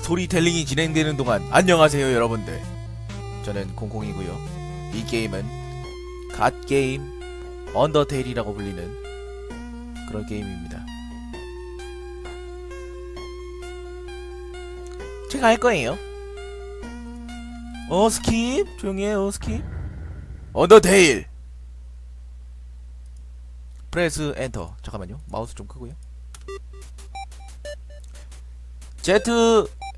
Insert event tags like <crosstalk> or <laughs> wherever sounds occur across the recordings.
스토리텔링이 진행되는 동안 안녕하세요 여러분들. 저는 공공이고요. 이 게임은 갓게임 언더테일이라고 불리는 그런 게임입니다. 제가 할 거예요. 어 스킵? 조용히 해요 스킵. 언더테일. 프레스 엔터. 잠깐만요. 마우스 좀 크고요. Z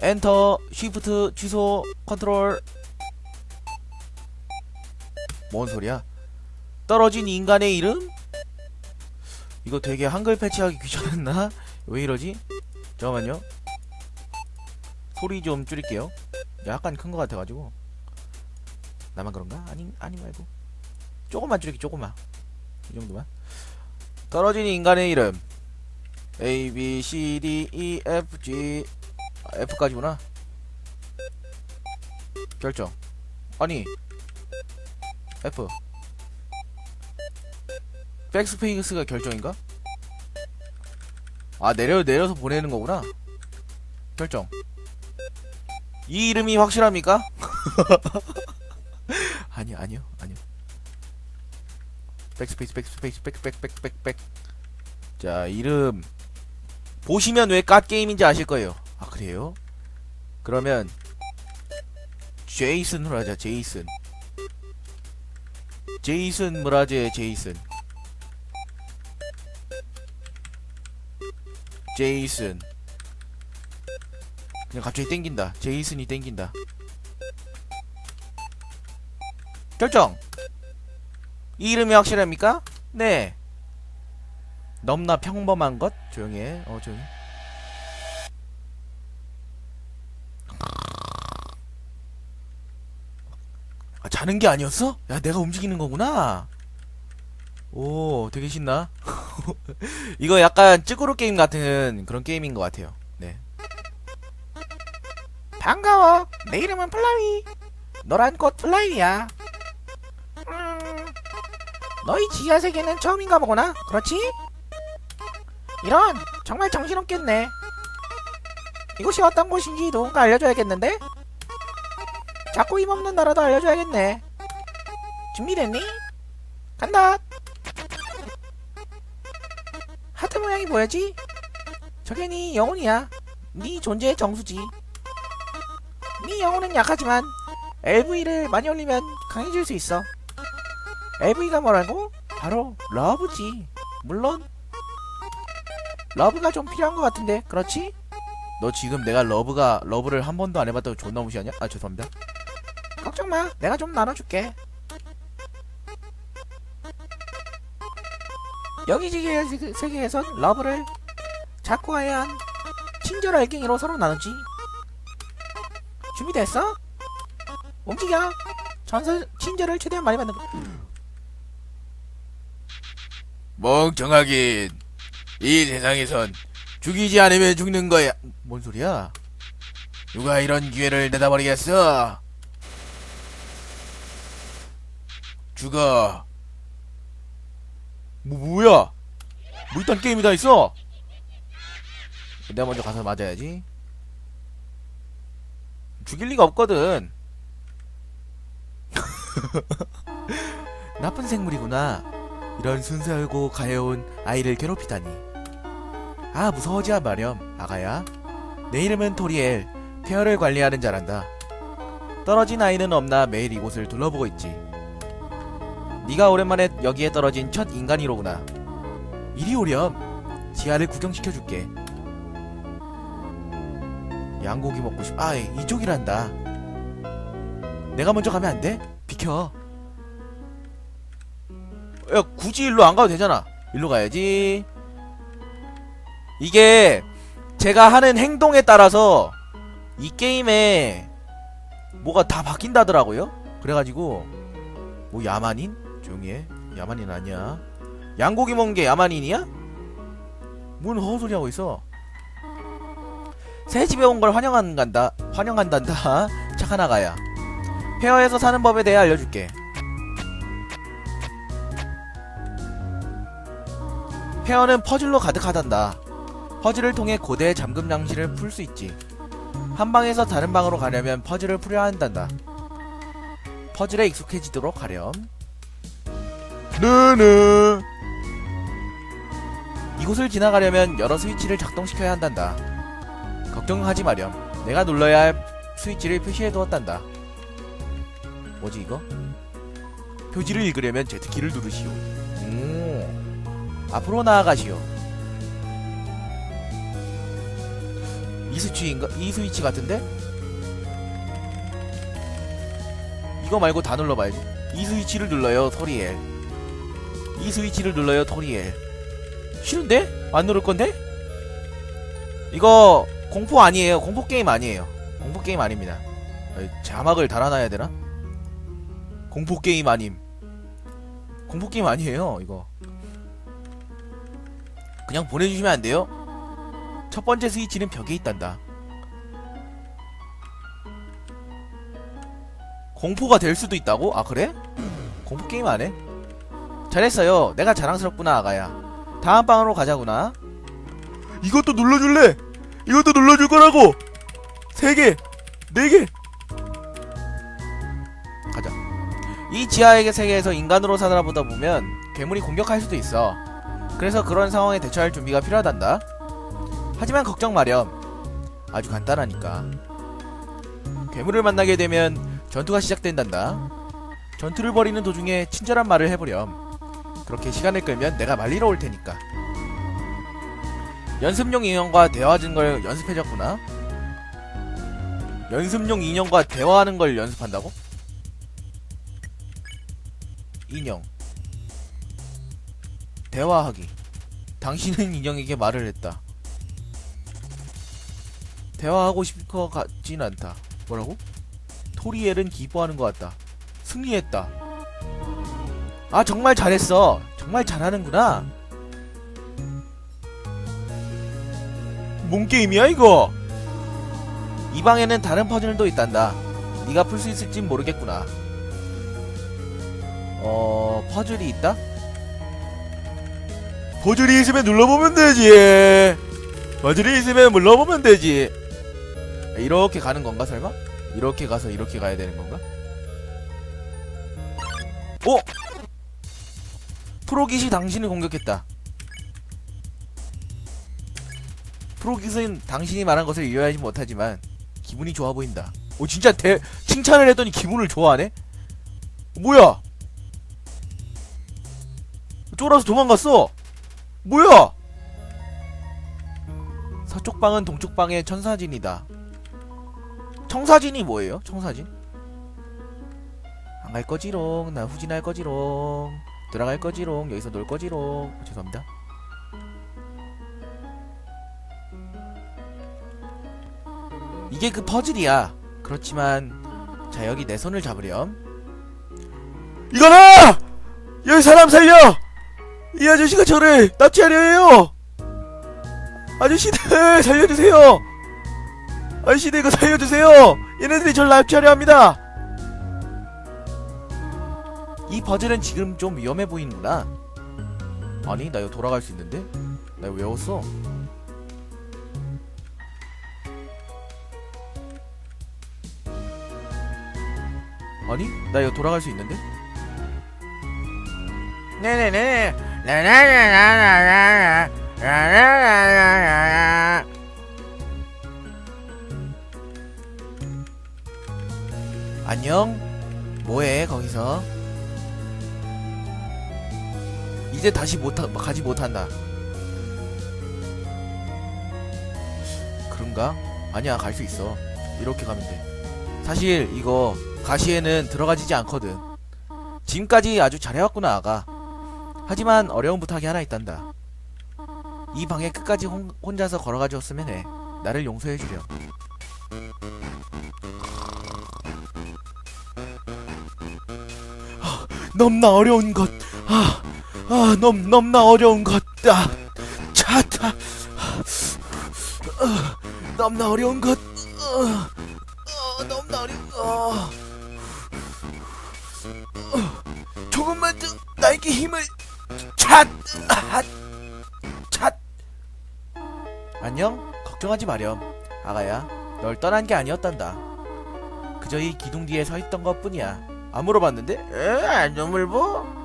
엔터 쉬프트 취소 컨트롤. 뭔 소리야? 떨어진 인간의 이름? 이거 되게 한글 패치하기 귀찮았나? 왜 이러지? 잠깐만요. 소리 좀 줄일게요. 약간 큰 것 같아가지고. 나만 그런가? 아니 아니 말고. 조금만 줄일게 조금만. 이 정도만. 떨어진 인간의 이름. A B C D E F G. 아, F까지구나. 결정. 아니 F. 백스페이스가 결정인가? 아 내려 내려서 보내는 거구나. 결정. 이 이름이 확실합니까? <laughs> 아니요 아니요 아니요. 백스페이스 백스페이스 백백백백백. 자 이름 보시면 왜 갓게임인지 아실 거예요. 아, 그래요? 그러면, 제이슨으로 하자, 제이슨. 제이슨 브라즈의 제이슨. 제이슨. 그냥 갑자기 땡긴다. 제이슨이 땡긴다. 결정! 이 이름이 확실합니까? 네. 넘나 평범한 것? 조용히 해. 어, 조용히. 아, 자는 게 아니었어? 야, 내가 움직이는 거구나. 오, 되게 신나. <laughs> 이거 약간 찌그로 게임 같은 그런 게임인 것 같아요. 네. 반가워. 내 이름은 플라위. 노란 꽃 플라위야. 음, 너희 지하 세계는 처음인가 보구나. 그렇지? 이런 정말 정신없겠네. 이곳이 어떤 곳인지 누군가 알려줘야겠는데? 자꾸 힘없는 나라도 알려줘야겠네. 준비됐니? 간다. 하트 모양이 뭐야지? 저게 네 영혼이야. 네 존재의 정수지. 네 영혼은 약하지만 LV를 많이 올리면 강해질 수 있어. LV가 뭐라고? 바로 러브지. 물론 러브가 좀 필요한 것 같은데, 그렇지? 너 지금 내가 러브가 러브를 한 번도 안 해봤다고 존나 무시하냐? 아 죄송합니다. 걱정 마. 내가 좀 나눠줄게. 여기 지계 세- 세계에선 러브를 작고하얀 친절 알갱이로 서로 나누지. 준비됐어? 움직여. 전설 친절을 최대한 많이 받는 거. 멍청하긴. 이 세상에선 죽이지 않으면 죽는 거야. 뭔 소리야? 누가 이런 기회를 내다버리겠어? 죽어. 뭐 뭐야? 뭐 이딴 게임이 다 있어? 내가 먼저 가서 맞아야지. 죽일 리가 없거든. <laughs> 나쁜 생물이구나. 이런 순수하고 가여운 아이를 괴롭히다니. 아 무서워지야 마렴 아가야. 내 이름은 토리엘. 페어를 관리하는 자란다. 떨어진 아이는 없나 매일 이곳을 둘러보고 있지. 네가 오랜만에 여기에 떨어진 첫 인간이로구나. 이리 오렴. 지하를 구경시켜줄게. 양고기 먹고 싶. 아 이쪽이란다. 내가 먼저 가면 안 돼? 비켜. 야 굳이 일로 안 가도 되잖아. 일로 가야지. 이게 제가 하는 행동에 따라서 이 게임에 뭐가 다 바뀐다더라고요. 그래가지고 뭐 야만인? 조용히 해. 야만인 아니야. 양고기 먹은 게 야만인이야? 뭔 허소리 하고 있어? 새 집에 온 걸 환영한단다. 환영한단다. <laughs> 착한 아가야. 페어에서 사는 법에 대해 알려줄게. 페어는 퍼즐로 가득하단다. 퍼즐을 통해 고대의 잠금 장치를 풀 수 있지. 한 방에서 다른 방으로 가려면 퍼즐을 풀어야 한단다. 퍼즐에 익숙해지도록 하렴. 느느. 이곳을 지나가려면 여러 스위치를 작동시켜야 한단다. 걱정하지 마렴. 내가 눌러야 할 스위치를 표시해 두었단다. 뭐지 이거? 표지를 읽으려면 Z키를 누르시오. 오. 앞으로 나아가시오. 이 스위치인가? 이 스위치 같은데? 이거 말고 다 눌러봐야지. 이 스위치를 눌러요, 토리엘. 이 스위치를 눌러요, 토리엘. 싫은데? 안 누를 건데? 이거 공포 아니에요. 공포 게임 아니에요. 공포 게임 아닙니다. 어, 자막을 달아놔야 되나? 공포 게임 아님. 공포 게임 아니에요. 이거. 그냥 보내주시면 안 돼요? 첫 번째 스위치는 벽에 있단다. 공포가 될 수도 있다고? 아 그래? 공포 게임 안 해? 잘했어요. 내가 자랑스럽구나 아가야. 다음 방으로 가자구나. 이것도 눌러줄래? 이것도 눌러줄 거라고. 세 개, 네 개. 가자. 이 지하의 세계에서 인간으로 살아보다 보면 괴물이 공격할 수도 있어. 그래서 그런 상황에 대처할 준비가 필요하단다. 하지만 걱정 마렴. 아주 간단하니까. 괴물을 만나게 되면 전투가 시작된단다. 전투를 벌이는 도중에 친절한 말을 해보렴. 그렇게 시간을 끌면 내가 말리러 올 테니까. 연습용 인형과 대화하는 걸 연습해줬구나. 연습용 인형과 대화하는 걸 연습한다고? 인형. 대화하기. 당신은 <laughs> 인형에게 말을 했다. 대화하고 싶을 것 같진 않다. 뭐라고? 토리엘은 기뻐하는 것 같다. 승리했다. 아 정말 잘했어. 정말 잘하는구나. 뭔 게임이야 이거? 이 방에는 다른 퍼즐도 있단다. 네가 풀 수 있을진 모르겠구나. 어 퍼즐이 있다? 퍼즐이 있으면 눌러보면 되지. 퍼즐이 있으면 눌러보면 되지. 이렇게 가는 건가 설마? 이렇게 가서 이렇게 가야 되는 건가? 오! 프로깃이 당신을 공격했다. 프로깃은 당신이 말한 것을 이해하지 못하지만 기분이 좋아 보인다. 오 진짜 대 칭찬을 했더니 기분을 좋아하네? 뭐야? 쫄아서 도망갔어. 뭐야? 서쪽 방은 동쪽 방의 천사진이다. 청사진이 뭐예요? 청사진? 안 갈 거지롱. 나 후진할 거지롱. 들어갈 거지롱. 여기서 놀 거지롱. 죄송합니다. 이게 그 퍼즐이야. 그렇지만 자 여기 내 손을 잡으렴. 이거나! 여기 사람 살려! 이 아저씨가 저를 납치하려 해요! 아저씨들 살려주세요! 아저씨들 이거 살려주세요! 얘네들이 저를 납치하려 합니다! 퍼즐은 지금 좀 위험해 보이는구나. 아니 나 이거 돌아갈 수 있는데? 나 이거 외웠어. 아니 나 이거 돌아갈 수 있는데? 네네네 안녕 뭐해 거기서 이제 다시 못 가지 못한다. 그런가? 아니야 갈 수 있어. 이렇게 가면 돼. 사실 이거 가시에는 들어가지지 않거든. 지금까지 아주 잘해왔구나 아가. 하지만 어려운 부탁이 하나 있단다. 이 방에 끝까지 혼, 혼자서 걸어가줬으면 해. 나를 용서해 주렴. 아, 넘나 어려운 것. 아, 아, 넘, 넘나 어려운 것 아, 차타 아, 넘나 어려운 것 아, 아, 넘나 어려운 아. 조금만 더 나에게 힘을 찻! 아, 찻! 안녕? 걱정하지 마렴 아가야 널 떠난 게 아니었단다. 그저 이 기둥 뒤에 서 있던 것 뿐이야. 안 물어봤는데? 에? 안전물보?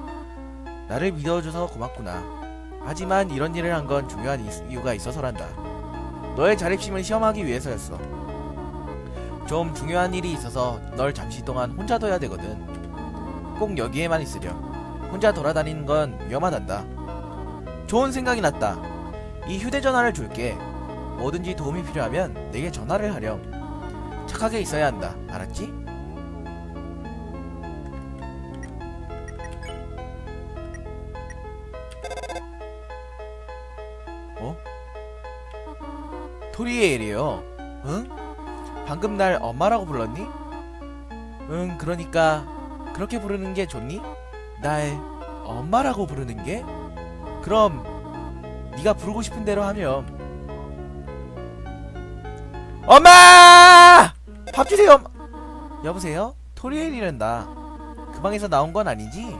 나를 믿어줘서 고맙구나. 하지만 이런 일을 한 건 중요한 이- 이유가 있어서란다. 너의 자립심을 시험하기 위해서였어. 좀 중요한 일이 있어서 널 잠시 동안 혼자 둬야 되거든. 꼭 여기에만 있으렴. 혼자 돌아다니는 건 위험하단다. 좋은 생각이 났다. 이 휴대전화를 줄게. 뭐든지 도움이 필요하면 내게 전화를 하렴. 착하게 있어야 한다. 알았지? 토리에일이요. 응? 방금 날 엄마라고 불렀니? 응, 그러니까 그렇게 부르는 게 좋니? 날 엄마라고 부르는 게? 그럼 네가 부르고 싶은 대로 하렴. 엄마! 밥 주세요. 엄마. 여보세요? 토리엘이란다. 그 방에서 나온 건 아니지?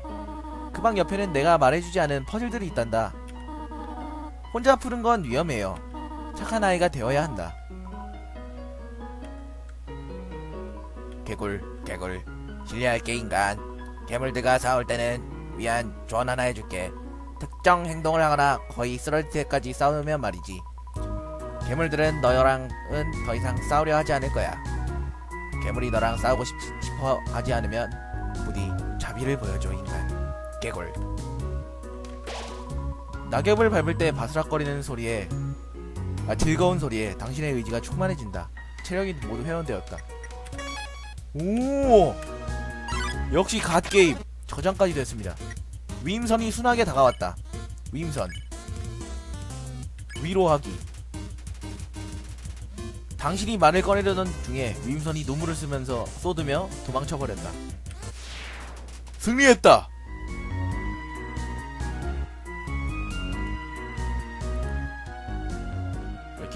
그 방 옆에는 내가 말해주지 않은 퍼즐들이 있단다. 혼자 푸는 건 위험해요. 착한 아이가 되어야 한다. 개굴, 개굴. 실례할게 인간. 괴물들과 싸울 때는 위한 조언 하나 해줄게. 특정 행동을 하거나 거의 쓰러질 때까지 싸우면 말이지. 괴물들은 너랑은 더 이상 싸우려 하지 않을 거야. 괴물이 너랑 싸우고 싶, 싶어 하지 않으면 부디 자비를 보여줘 인간. 개굴. 낙엽을 밟을 때 바스락거리는 소리에 아 즐거운 소리에 당신의 의지가 충만해진다. 체력이 모두 회원되었다. 오 역시 갓 게임 저장까지 됐습니다. 위임선이 순하게 다가왔다. 위임선 위로하기. 당신이 말을 꺼내려던 중에 위임선이 눈물을 쓰면서 쏟으며 도망쳐버렸다. 승리했다.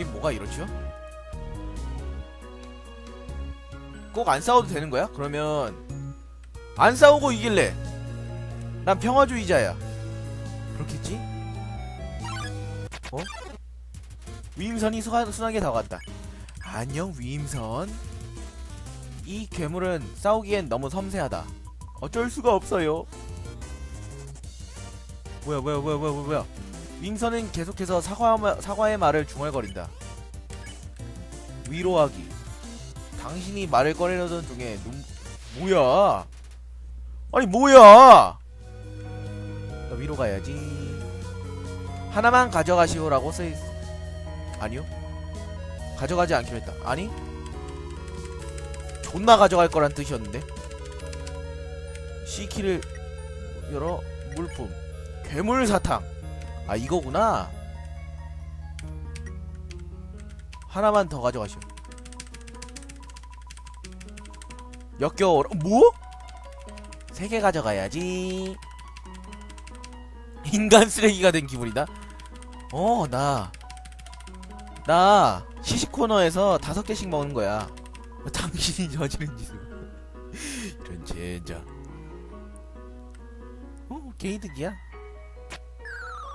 이렇게 뭐가 이렇죠? 꼭 안 싸워도 되는 거야? 그러면 안 싸우고 이길래. 난 평화주의자야. 그렇겠지? 어? 위임선이 수가, 순하게 다가왔다. 안녕 위임선. 이 괴물은 싸우기엔 너무 섬세하다. 어쩔 수가 없어요. 뭐야 뭐야 뭐야 뭐야 뭐야. 윙선은 계속해서 사과 사과의 말을 중얼거린다. 위로하기. 당신이 말을 꺼내려던 중에 눈 뭐야? 아니 뭐야? 나 위로 가야지. 하나만 가져가시오라고 쓰 아니요. 가져가지 않기로 했다. 아니? 존나 가져갈 거란 뜻이었는데. C키를 열어 물품 괴물 사탕. 아 이거구나. 하나만 더 가져가시오. 역겨워. 뭐? 세 개 가져가야지. 인간 쓰레기가 된 기분이다. 어, 나. 나 시식 코너에서 다섯 개씩 먹는 거야. <laughs> 당신이 저지른 짓을. <laughs> 이런 젠장. 어, 게이득이야.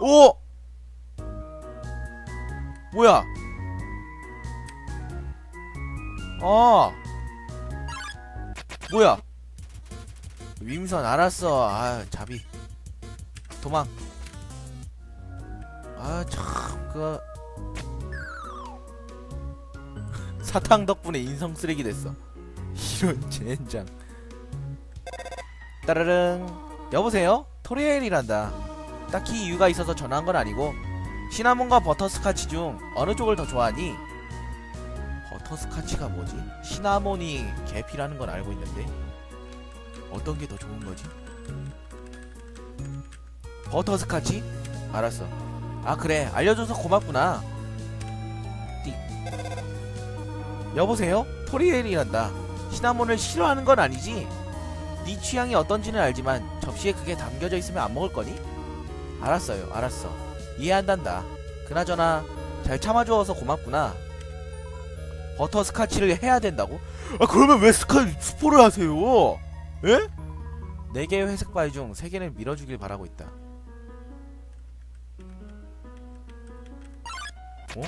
오! 뭐야? 어. 뭐야? 윈선 알았어. 아, 자비. 도망. 아, 참, 그. <laughs> 사탕 덕분에 인성 쓰레기 됐어. 이런 젠장. 따르릉. 여보세요? 토리엘이란다. 딱히 이유가 있어서 전화한 건 아니고 시나몬과 버터스카치 중 어느 쪽을 더 좋아하니? 버터스카치가 뭐지? 시나몬이 계피라는 건 알고 있는데 어떤 게 더 좋은 거지? 버터스카치? 알았어. 아 그래 알려줘서 고맙구나. 띡. 여보세요? 토리엘이란다. 시나몬을 싫어하는 건 아니지? 네 취향이 어떤지는 알지만 접시에 그게 담겨져 있으면 안 먹을 거니? 알았어요, 알았어. 이해한단다. 그나저나 잘 참아주어서 고맙구나. 버터 스카치를 해야 된다고? 아 그러면 왜 스카 스포를 하세요? 예? 네 개의 회색 바위 중 세 개는 밀어주길 바라고 있다. 어?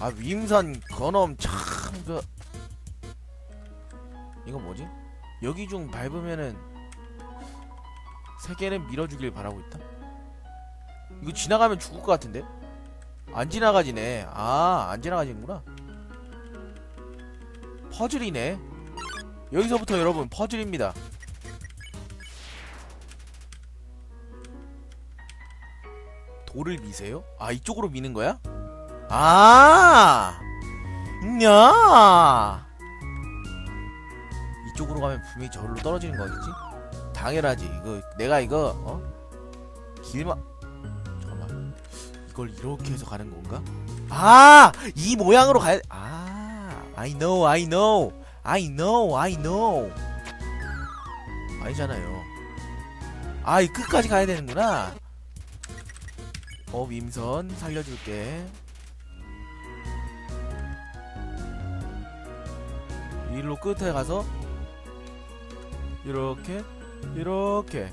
아 위임선 그놈 참그 이거 뭐지? 여기 중 밟으면은 세 개는 밀어주길 바라고 있다. 이거 지나가면 죽을 것 같은데? 안 지나가지네. 아, 안 지나가지는구나. 퍼즐이네. 여기서부터 여러분 퍼즐입니다. 돌을 미세요? 아, 이쪽으로 미는 거야? 아! 냐! 이쪽으로 가면 분명히 저리로 떨어지는 거겠지? 당연하지. 이거 내가 이거 어? 길만. 이걸 이렇게 해서 가는 건가? 아! 이 모양으로 가야 아! I know. I know. I know. I know. 아니잖아요. 아, 이 끝까지 가야 되는구나. 어, 밈선 살려줄게. 일로 끝에 가서 이렇게 이렇게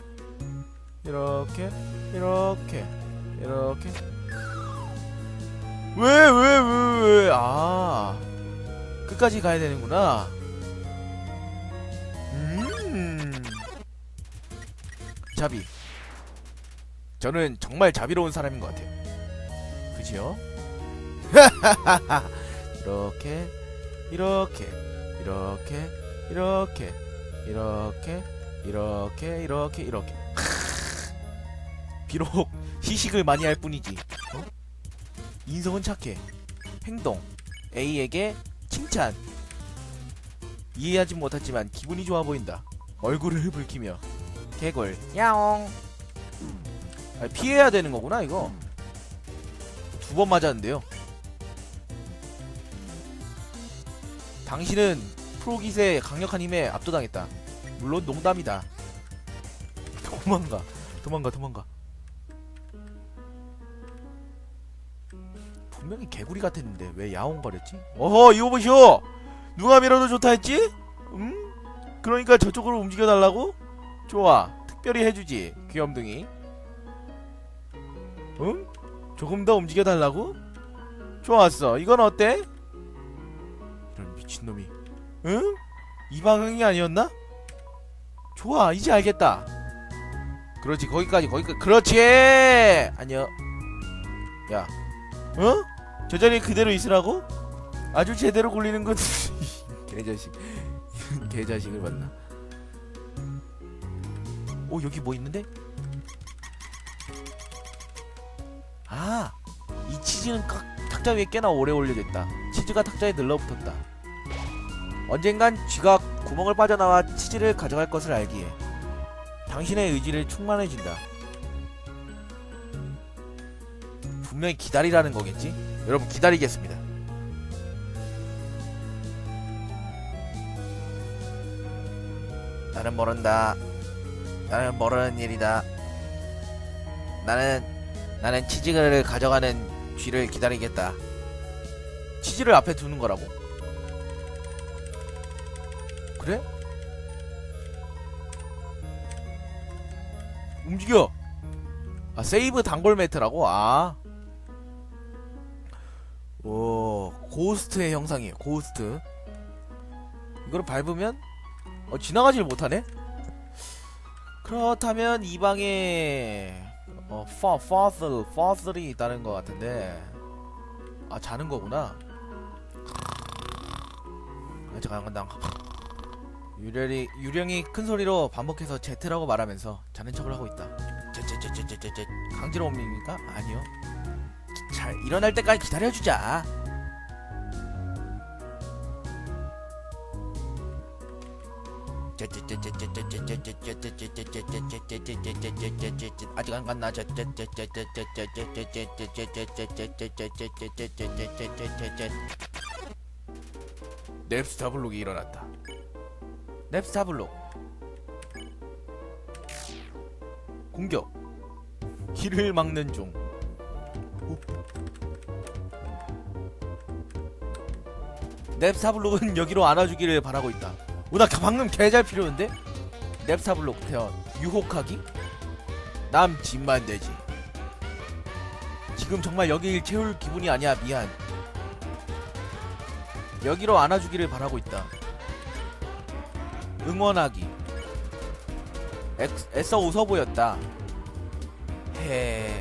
이렇게 이렇게 이렇게 왜, 왜, 왜, 왜. 아. 끝까지 가야 되는구나. 음. 자비. 저는 정말 자비로운 사람인 것 같아요. 그지요? <laughs> 이렇게, 이렇게, 이렇게, 이렇게, 이렇게, 이렇게, 이렇게, 이렇게. <laughs> 비록 <laughs> 시식을 많이 할 뿐이지. 인성은 착해. 행동. A에게 칭찬. 이해하지 못했지만 기분이 좋아 보인다. 얼굴을 붉히며. 개굴 야옹. 아, 피해야 되는 거구나 이거. 두 번 맞았는데요. 당신은 프로깃의 강력한 힘에 압도당했다. 물론 농담이다. <laughs> 도망가, 도망가, 도망가. 분명히 개구리 같았는데 왜 야옹거렸지? 어허, 이거 보시오. 누가 밀어도 좋다 했지? 음? 그러니까 저쪽으로 움직여 달라고? 좋아, 특별히 해주지, 귀염둥이. 응? 조금 더 움직여 달라고? 좋았어. 이건 어때? 이런 미친놈이 응? 이 방향이 아니었나? 좋아 이제 알겠다 그렇지 거기까지 거기까지 그렇지 아니요 야 어? 저 자리에 그대로 있으라고? 아주 제대로 굴리는 건 <laughs> 개자식 <laughs> 개자식을 만나 오 여기 뭐 있는데? 아 이 치즈는 깍 탁자 위에 꽤나 오래 올려져 있다. 치즈가 탁자에 늘러붙었다. 언젠간 쥐가 구멍을 빠져나와 치즈를 가져갈 것을 알기에 당신의 의지를 충만해진다. 분명히 기다리라는 거겠지? 여러분 기다리겠습니다. 나는 모른다. 나는 모르는 일이다. 나는 나는 치즈를 가져가는 쥐를 기다리겠다. 치즈를 앞에 두는 거라고? 그래? 움직여. 아 세이브 단골 매트라고? 아. 오 고스트의 형상이에요. 고스트. 이거를 밟으면 어 지나가질 못하네. 그렇다면 이 방에 어, 파, 파슬, 파슬이 있다는 것 같은데. 아, 자는 거구나. 아, 잠깐, 나. 유령이, 유령이 큰 소리로 반복해서 제트라고 말하면서 자는 척을 하고 있다. 제제제제제제 강제로움입니까? 아니요. 잘 일어날 때까지 기다려주자. 아직 안 갔나? 넵스타블록이 일어났다. 넵스타블록 공격 길을 막는 중. 넵스타블록은 <laughs> 여기로 안아주기를 바라고 있다. 오나 방금 개잘 필요한데? 넵스타블록 태연 유혹하기? 남 집만 되지. 지금 정말 여길 채울 기분이 아니야 미안. 여기로 안아주기를 바라고 있다. 응원하기. 엑- 애써 웃어 보였다. 해.